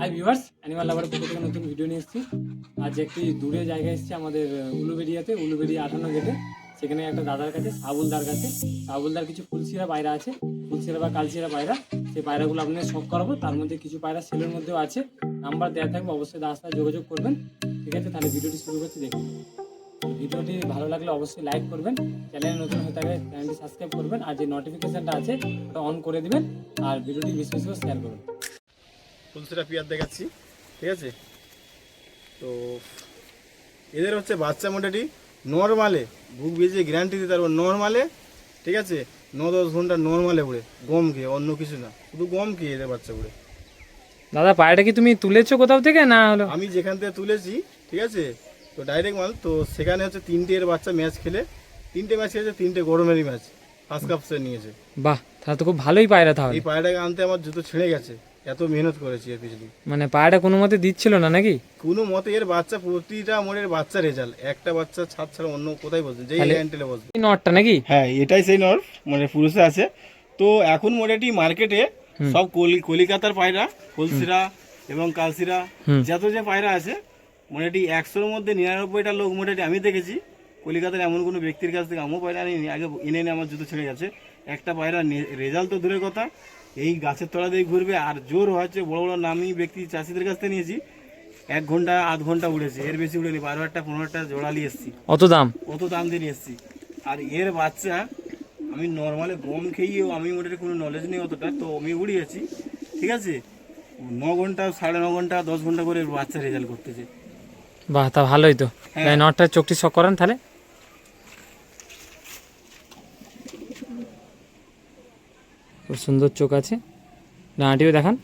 Hi viewers animal লাভারের পক্ষ থেকে নতুন ভিডিও নিয়ে এসেছি। আজ একটি দূরে জায়গায় এসেছি আমাদের উলুবেড়িয়াতে উলুবেড়িয়া আঠান্ন গেটে। সেখানে একটা দাদার কাছে সাবুলদার কাছে। সাবুলদার কিছু ফুলসিরা পায়রা আছে। ফুলসিরা বা কালচিরা পায়রা। সেই পায়রাগুলো আপনাদের শখ করাবো। তার মধ্যে কিছু পায়রা সেলের মধ্যেও আছে। নাম্বার দেওয়া থাকবে। অবশ্যই সাথে যোগাযোগ করবেন। ঠিক আছে? তাহলে ভিডিওটি শুরু করছি, দেখুন। ভিডিওটি ভালো লাগলে অবশ্যই লাইক করবেন। চ্যানেলে নতুন হয়ে থাকলে চ্যানেলটি সাবস্ক্রাইব করবেন। আর যে নোটিফিকেশনটা আছে, ওটা অন করে দিবেন। আর ভিডিওটি বেশি বেশি করে শেয়ার করবেন। ফুলসিরা পিয়ার দেখাচ্ছি ঠিক আছে? তো এদের হচ্ছে বাচ্চা মোটাটি নর্মালে বুক বেজে গ্যারান্টি দিতে পারব নর্মালে ঠিক আছে? ন দশ ঘণ্টা নর্মালে উড়ে গম খেয়ে অন্য কিছু না। শুধু গম খেয়ে এদের বাচ্চা উড়ে দাদা পায়রাটা কি তুমি তুলেছো কোথাও থেকে না হলো? আমি যেখান থেকে তুলেছি ঠিক আছে? তো ডাইরেক্ট মাল তো সেখানে হচ্ছে তিনটে এর বাচ্চা ম্যাচ খেলে। তিনটে ম্যাচ খেলেছে তিনটে গরমেরই ম্যাচ ফার্স্ট কাপ সে নিয়েছে। বাহ তাহলে তো খুব ভালোই পায়রা তাহলে। এই পায়রাটাকে আনতে আমার জুতো ছিঁড়ে গেছে। এত মেহনত করেছি এর পিছনে মানে পায়রাটা কোনো মতে দিচ্ছিল না নাকি? কোনো মতে এর বাচ্চা প্রতিটা মোড়ের বাচ্চা রেজাল্ট। একটা বাচ্চা ছাদ ছাড়া অন্য কোথায় বসবে? যেই হ্যান্ডেলে বসবে। এই নটটা নাকি? হ্যাঁ এটাই সেই নর মানে পুরুষে আছে। তো এখন মোটামুটি মার্কেটে সব কলি- কলিকাতার পায়রা ফুলসিরা এবং কালসিরা। যত যে পায়রা আছে মোটামুটি একশোর মধ্যে নিরানব্বইটা লোক মোটামুটি আমি দেখেছি। কলিকাতার এমন কোনো ব্যক্তির কাছ থেকে আমিও পায়রা আনিনি। আগে এনে এনে আমার জুতো ছেড়ে গেছে। একটা পায়রা রেজাল্ট তো দূরের কথা। এই গাছের তলা দিয়ে ঘুরবে আর জোর হচ্ছে বড় বড় নামি ব্যক্তি চাষিদের কাছ থেকে নিয়েছি। এক ঘণ্টা আধ ঘণ্টা উড়েছে এর বেশি উড়েনি বারো হাজারটা পনেরো হাজারটা জোড়ালি এসছি। অত দাম? অত দাম দিয়ে নিয়ে এসেছি। আর এর বাচ্চা আমি নর্মালি গম খেয়েও আমি মোটামুটি কোনো নলেজ নেই অতটা তো আমি উড়িয়েছি ঠিক আছে? ন ঘণ্টা সাড়ে ন ঘণ্টা দশ ঘণ্টা করে বাচ্চা রেজাল্ট করতেছে। বাহ তা ভালোই তো। তাই চোখটি শখ করেন তাহলে। খুব সুন্দর চোখ আছে। ডাঁটিও দেখান।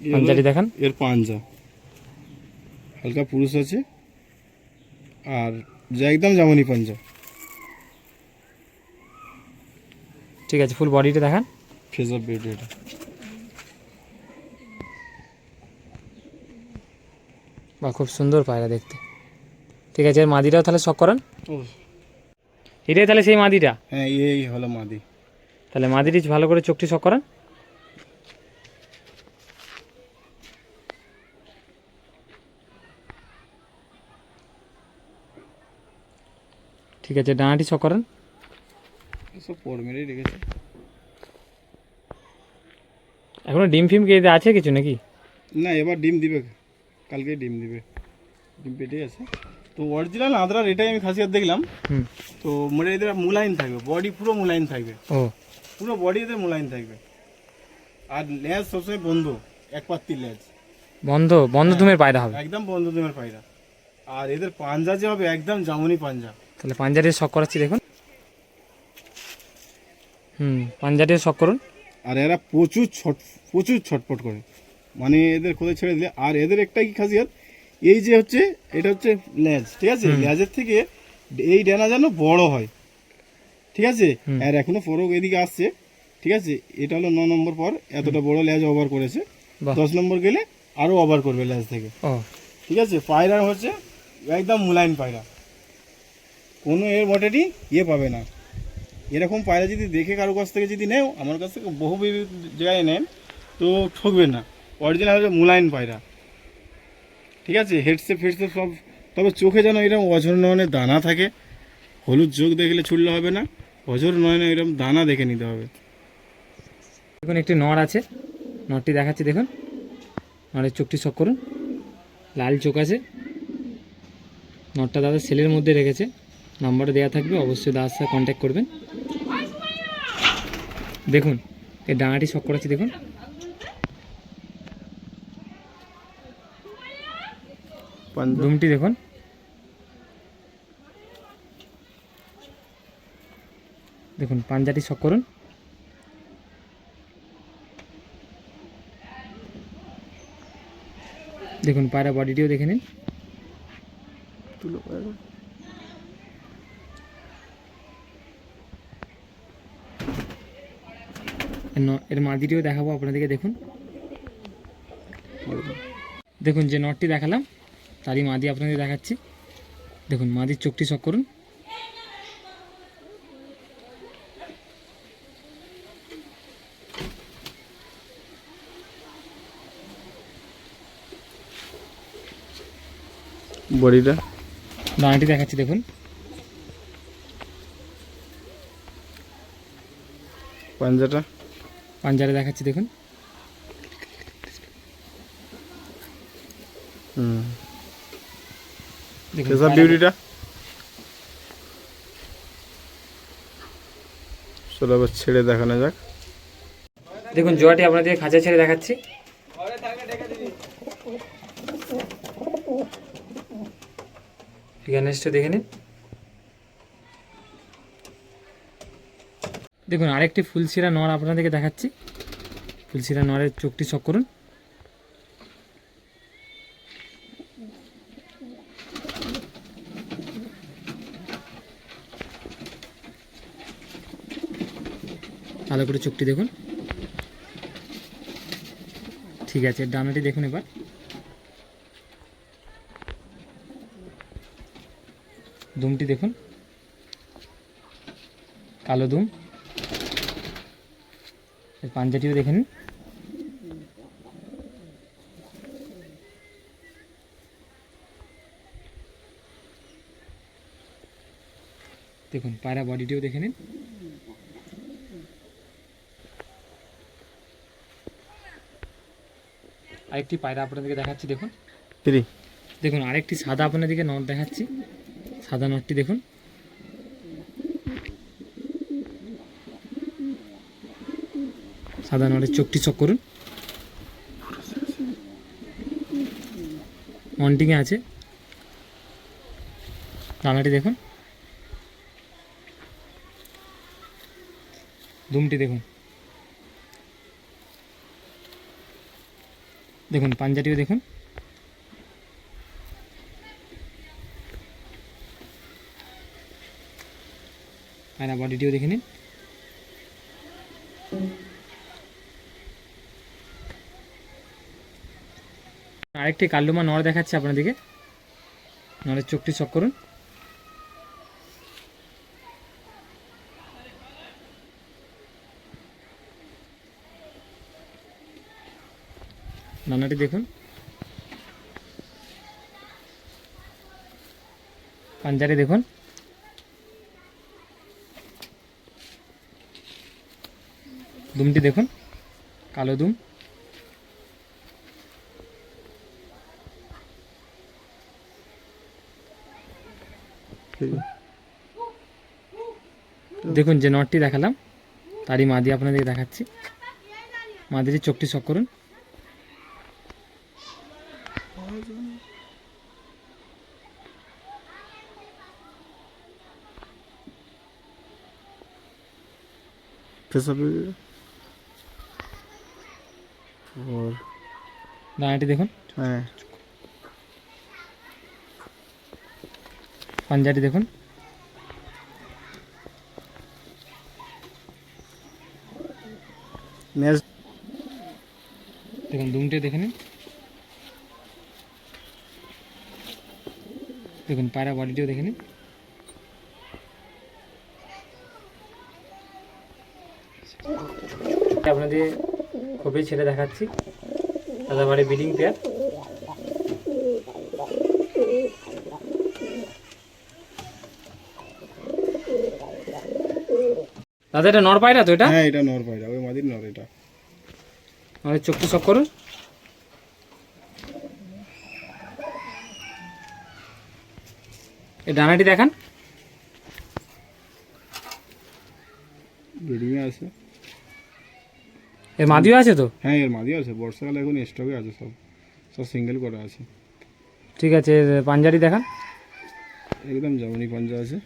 পাঞ্জাবি দেখান। এর পাঞ্জা। হালকা পুরুষ আছে। আর যে একদম যেমনই পাঞ্জা। ঠিক আছে ফুল বডিটা দেখান। ফেস অফ বেড এটা। বা খুব সুন্দর পায়রা দেখতে। ঠিক আছে এর মাদিটাও তাহলে শখ করেন? এটাই তাহলে সেই মাদিটা? হ্যাঁ এই হলো মাদি। তাহলে মাদিটি ভালো করে চোখটি শখ করান। ঠিক আছে ডানাটি শখ করান। এখনও ডিম ফিম কে আছে কিছু নাকি? না এবার ডিম দিবে কালকে ডিম দিবে। ডিম পেটে আছে। তো অরিজিনাল আদ্রার এটাই আমি খাসিয়াত দেখলাম। তো মানে এদের মুলায়ন থাকবে বডি পুরো মুলায়ন থাকবে। ও। পুরো বডি এদের মুলায়ন থাকবে। আর লেজ সবসময় বন্ধ এক পাত্তি লেজ। বন্ধ বন্ধ তুমের পায়রা হবে। একদম বন্ধ তোমার পায়রা। আর এদের পাঞ্জা যে হবে একদম জামুনি পাঞ্জা। তাহলে পাঞ্জাটির শখ করাচ্ছি দেখুন। হুম পাঞ্জাটির শখ করুন। আর এরা প্রচুর ছট প্রচুর ছটপট করে। মানে এদের কোথায় ছেড়ে দিলে। আর এদের একটা কি খাসিয়াত? এই যে হচ্ছে এটা হচ্ছে ল্যাজ ঠিক আছে? লেজের থেকে এই ডেনা যেন বড় হয় ঠিক আছে? আর এখনও ফরক এদিকে আসছে ঠিক আছে? এটা হলো ন নম্বর পর এতটা বড় লেজ ওভার করেছে। দশ নম্বর গেলে আরও ওভার করবে ল্যাজ থেকে। ঠিক আছে? পায়রা হচ্ছে একদম মুলায়ন পায়রা। কোনো এর বটেটি ইয়ে পাবে না। এরকম পায়রা যদি দেখে কারও কাছ থেকে যদি নেও আমার কাছ থেকে বহু বিভিন্ন জায়গায় নেন তো ঠকবে না। অরিজিনাল হচ্ছে মুলায়ন পায়রা। ঠিক আছে হেডসেপ ফেডসেপ সব, তবে চোখে যেন এরকম অঝর নয়নের দানা থাকে, হলুদ চোখ দেখলে ছুটলে হবে না, অঝর নয়নে এরকম দানা দেখে নিতে হবে। দেখুন, একটি নর আছে নরটি দেখাচ্ছি, দেখুন। নরের চোখটি শখ করুন, লাল চোখ আছে। নরটা দাদা সেলের মধ্যে রেখেছে নাম্বার দেওয়া থাকবে, অবশ্যই দাদার সাথে কন্ট্যাক্ট করবেন। দেখুন এই ডানাটি শখ করাচ্ছি, দেখুন। ধুমটি দেখুন। দেখুন পাঞ্জাটি শখ করুন। দেখুন পায়রা বডিটিও দেখে নিন। তুলো পায়রা। এর ন- এর মাদিটিও দেখাবো আপনাদেরকে দেখুন। দেখুন যে নটটি দেখালাম তারই মা মাদি আপনাদের দেখাচ্ছি। দেখুন মাদির চোখটি শখ করুন। বডিটা? দানাটি দেখাচ্ছি দেখুন। পাঞ্জাটা? পাঞ্জারে দেখাচ্ছি দেখুন। পায়রা- ডিউটিটা চলো এবার ছেড়ে দেখানো যাক। দেখুন জোয়াটি আপনাদের খাঁচা ছেড়ে দেখাচ্ছি। ফিগানেসটা দেখে নিন। দেখুন আরেকটি ফুলশিরা নড় আপনাদেরকে দেখাচ্ছি। ফুলশিরা নড়ের চোখটি চক করুন। ভালো করে চোখটি দেখুন। ঠিক আছে, ডানাটি দেখুন এবার। দুমটি দেখুন। কালো দুম। পাঞ্জাটিও দেখে নিন। দেখুন, পায়রা বডিটিও দেখে নিন। আরেকটি পায়রা আপনাদেরকে দেখাচ্ছি দেখুন। ফ্রি দেখুন আরেকটি সাদা আপনাদেরকে নট দেখাচ্ছি। সাদা নটটি দেখুন। সাদা নটের চোখটি চক করুন। মন্টিংয়ে আছে। দানাটি দেখুন। দুমটি দেখুন। দেখুন, পাঞ্জাটিও দেখুন। আয়না বডিটিও দেখে নিন। আরেকটি কাল্লুমা নড় দেখাচ্ছে আপনাদেরকে। নড়ের চোখটি চক করুন। নানাটি দেখুন। পাঞ্জারি দেখুন। দুমটি দেখুন, কালো দুম। দেখুন যে নটটি দেখালাম, তারই মাদি আপনাদেরকে দেখাচ্ছি। মাদির চোখটি চক করুন। পেশাব ওর দানাটি দেখুন। হ্যাঁ। পাঞ্জাটি দেখুন। দেখুন দুমটি দেখে নিন। দেখুন পায়রা বডিটিও দেখে নিন। আপনাদের খুবই ছেড়ে দেখাচ্ছি। দাদা বাড়ি বিডিং পেয়ার। দাদা এটা নর পায়রা তো এটা? হ্যাঁ এটা নর পায়রা ওই মাদির নর এটা। আমাদের চোখটি চক করুন। এই ডানাটি দেখান। বেরিয়ে আছে। এর মাদিও আছে তো? হ্যাঁ এর মাদি আছে। বর্ষাকালে এখন স্টকে আছে সব। সব সিঙ্গেল করা আছে। ঠিক আছে এর পাঞ্জারি দেখান। একদম জামানি পাঞ্জা আছে।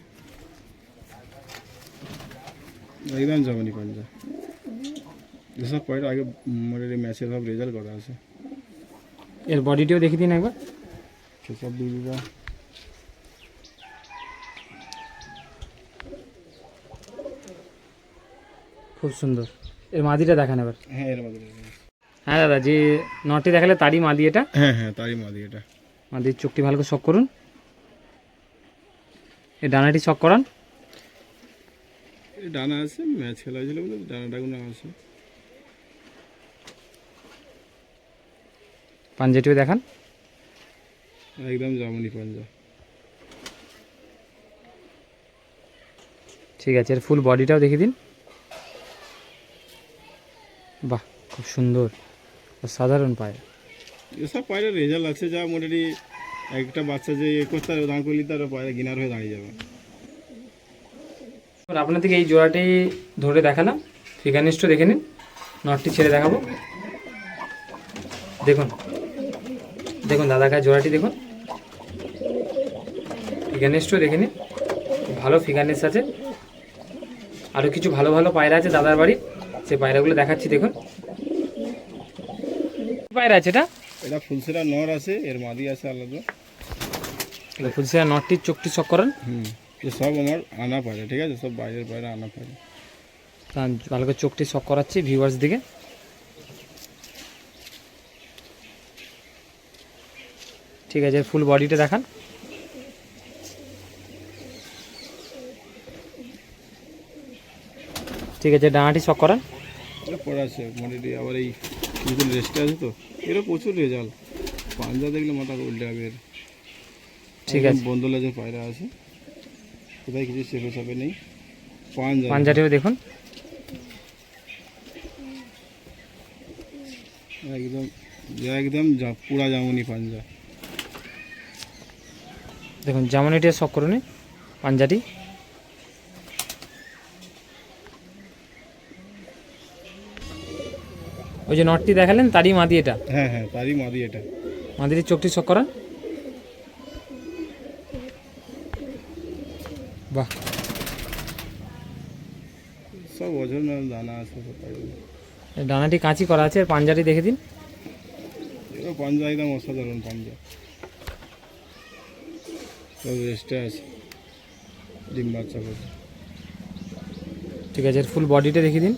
একদম জামানি পাঞ্জা। এসব পায়রা আগে মানে ম্যাচে সব রেজাল্ট করা আছে। এর বডিটিও দেখে দিন একবার। সেসব দিদিরা খুব সুন্দর। এর মাদিটা দেখান এবার। হ্যাঁ এর হ্যাঁ দাদা যে নটি দেখালে তারই মাদি এটা? হ্যাঁ হ্যাঁ তারই মাদি এটা। মাদির চোখটি ভালো করে শক করুন। এই ডানাটি শক করান। ডানা আছে ম্যাচ খেলা হয়েছিল বলে ডানাটাগুলো আছে। পাঞ্জাটিও দেখান। একদম জামনি পাঞ্জা। ঠিক আছে এর ফুল বডিটাও দেখে দিন। বাহ খুব সুন্দর। সাধারণ পায়রা। এসব পায়রা রেজাল্ট আছে যা মোটামুটি একটা বাচ্চা যে এ করতে দাঁড় করলে তার পায়রা গিনার হয়ে দাঁড়িয়ে যাবে। আপনাদেরকে এই জোড়াটি ধরে দেখালাম। ফিগানিস্টও দেখে নিন নটটি ছেড়ে দেখাবো। দেখুন দেখুন দাদা কাছে জোড়াটি দেখুন। ফিগানিস্টও দেখে নিন ভালো ফিগানিস্ট আছে। আরও কিছু ভালো ভালো পায়রা আছে দাদার বাড়ি সেই পায়রাগুলো দেখাচ্ছি দেখুন। পায়রা আছে এটা? এটা ফুলসেরা নর আছে এর মাদি আছে আলাদা। ফুলসিয়া নটটির চোখটি চক করেন। হুম সব আমার আনা পায়রা ঠিক আছে? সব বাইরের পায়রা আনা পায়রা। তা ভালো করে চোখটি শক করাচ্ছি ভিউয়ার্স দিকে। ঠিক আছে ফুল বডিটা দেখান। ঠিক আছে ডানাটি শক করান। পড়ে আছে মোটামুটি আবার এই কিছুদিন রেস্টে আছে তো। এরও প্রচুর রেজাল্ট পাঞ্জা দেখলে মাথা উল্টে যাবে এর। ঠিক আছে। বন্ধুলা যে পায়রা আছে। কোথায় কিছু চেপে চাপে নেই। পাঞ্জা। পাঞ্জাটিও দেখুন। একদম একদম পুরা জামুনি পাঞ্জা। দেখুন এটা শক করুন পাঞ্জাটি। ওই যে নটটি দেখালেন তারই মাদি এটা? হ্যাঁ হ্যাঁ তারই মাদি এটা। মাদির চোখটি শক করান। বাহ। সব ওজন দানা আছে ডানাটি কাঁচি করা আছে আর পাঞ্জাটি দেখে দিন। পাঞ্জা একদম অসাধারণ পাঞ্জা। সব রেস্টে আছে। ডিম বাচ্চা ঠিক আছে ফুল বডিটা দেখে দিন।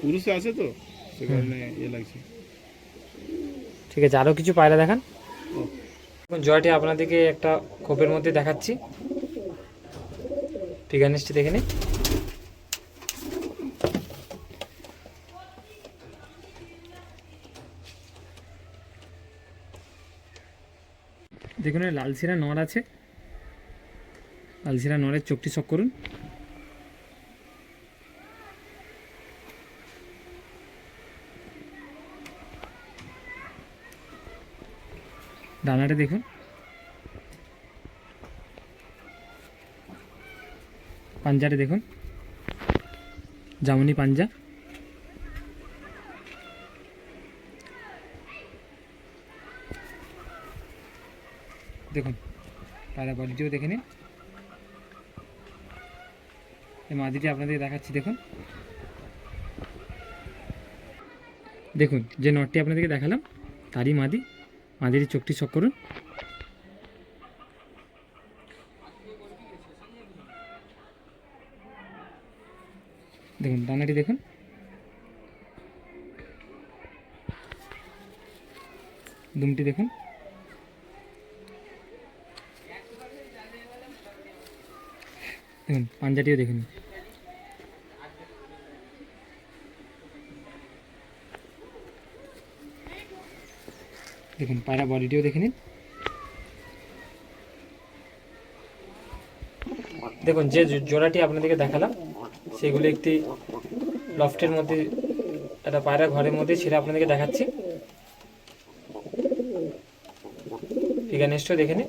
পুরুষে আছে তো সে কারণে ইয়ে লাগছে। ঠিক আছে আরও কিছু পায়রা দেখান। জয়টি আপনাদেরকে একটা খোপের মধ্যে দেখাচ্ছি। ফিগানিসটি দেখে নিন। দেখুন লালসিরা নর আছে। লালসিরা নরের চোখটি চক করুন। ডানাটা দেখুন। পাঞ্জাটা দেখুন। জামুনি পাঞ্জা। দেখুন, পায়রা বডিটিও দেখে নিন। এই মাদিটি আপনাদের দেখাচ্ছি, দেখুন। দেখুন, যে নটটি আপনাদেরকে দেখালাম, তারই মাদি। মাদির চোখটি চক করুন। দেখুন ডানাটি দেখুন। দুমটি দেখুন। দেখুন পাঞ্জাটিও দেখুন। দেখুন, পায়রা বডিটিও দেখে নিন। দেখুন, যে জোড়াটি আপনাদেরকে দেখালাম, সেগুলি একটি লফটের মধ্যে, একটা পায়রা ঘরের মধ্যে ছেড়ে আপনাদেরকে দেখাচ্ছি। ফিগার নেক্সটও দেখে নিন।